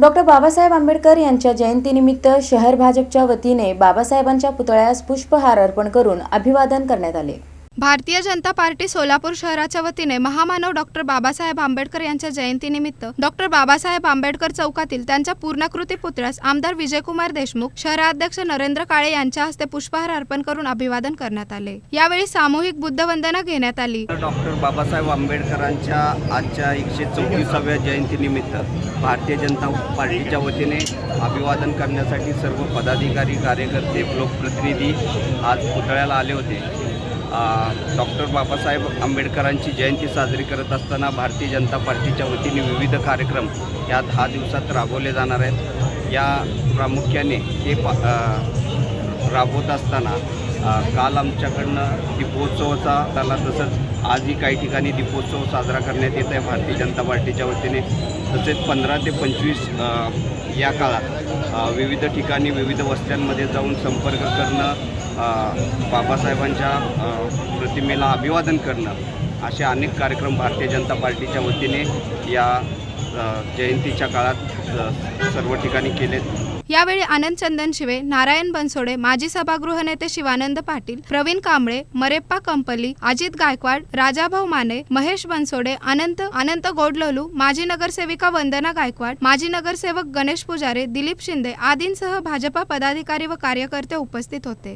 Doctor Babasaheb Ambedkar यांच्या जयंतीनिमित्त शहर भाजपच्या वतीने बाबासाहेबांच्या पुतळ्यास पुष्पहार अर्पण करून अभिवादन करण्यात आले. भारतीय जनता पार्टी सोलापूर शहराच्या वतीने महामानव डॉक्टर बाबासाहेब आंबेडकर यांच्या जयंतीनिमित्त डॉक्टर बाबासाहेब आंबेडकर चौकातील त्यांच्या पूर्णाकृती पुतळ्यास आमदार विजयकुमार देशमुख शहराध्यक्ष नरेंद्र काळे यांच्या हस्ते पुष्पहार अर्पण करून अभिवादन करण्यात आले. यावेळी सामूहिक बुद्धवंदना घेण्यात आली. डॉक्टर बाबासाहेब आंबेडकरांच्या आजच्या एकशे चौतीसाव्या जयंतीनिमित्त भारतीय जनता पार्टीच्या वतीने अभिवादन करण्यासाठी सर्व पदाधिकारी कार्यकर्ते लोकप्रतिनिधी आज पुतळ्याला आले होते. डॉक्टर बाबासाहेब आंबेडकरांची जयंती साजरी करत असताना भारतीय जनता पार्टीच्या वतीने विविध कार्यक्रम या दहा दिवसात राबवले जाणार आहेत. या प्रामुख्याने हे पा राबवत असताना काल आमच्याकडनं दीपोत्सवाचा झाला तसंच आजही काही ठिकाणी दीपोत्सव साजरा करण्यात येत आहे भारतीय जनता पार्टीच्या वतीने. तसेच पंधरा ते पंचवीस या काळात विविध ठिकाणी विविध वस्त्यांमध्ये जाऊन संपर्क करणं बाबासाहेबांच्या प्रतिमेला अभिवादन करणं. असे अनेक कार्यक्रम भारतीय जनता पार्टीच्या वतीने या जयंतीच्या काळात सर्व ठिकाणी केलेत. यावेळी आनंद चंदन शिवे नारायण बनसोडे माजी सभागृह नेते शिवानंद पाटील प्रवीण कांबळे मरेप्पा कंपली अजित गायकवाड राजाभाऊ माने महेश बनसोडे अनंत अनंत गोडलोलू माजी नगरसेविका वंदना गायकवाड माजी नगरसेवक गणेश पुजारे दिलीप शिंदे आदींसह भाजपा पदाधिकारी व कार्यकर्ते उपस्थित होते.